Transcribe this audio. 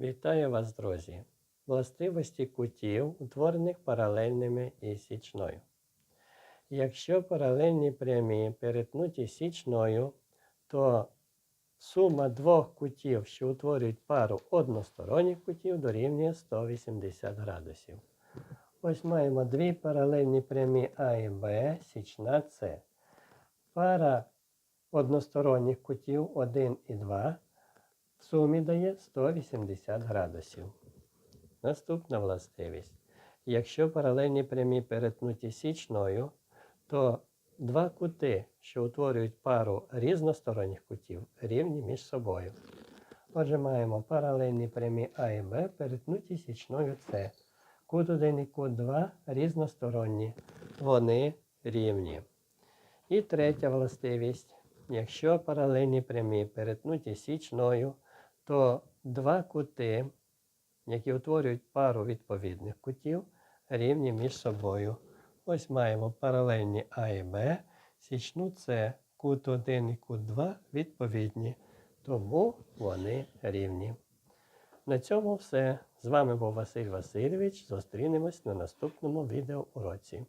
Вітаю вас, друзі! Властивості кутів, утворених паралельними і січною. Якщо паралельні прямі перетнуті січною, то сума двох кутів, що утворюють пару односторонніх кутів, дорівнює 180 градусів. Ось маємо дві паралельні прямі А і Б, січна С. Пара односторонніх кутів 1 і 2 в сумі дає 180 градусів. Наступна властивість. Якщо паралельні прямі перетнуті січною, то два кути, що утворюють пару різносторонніх кутів, рівні між собою. Отже, маємо паралельні прямі А і Б перетнуті січною С. Кут 1 і кут 2 різносторонні. Вони рівні. І третя властивість. Якщо паралельні прямі перетнуті січною, то два кути, які утворюють пару відповідних кутів, рівні між собою. Ось маємо паралельні А і Б, січну С, кут 1 і кут 2 відповідні, тому вони рівні. На цьому все. З вами був Василь Васильович. Зустрінемось на наступному відеоуроці.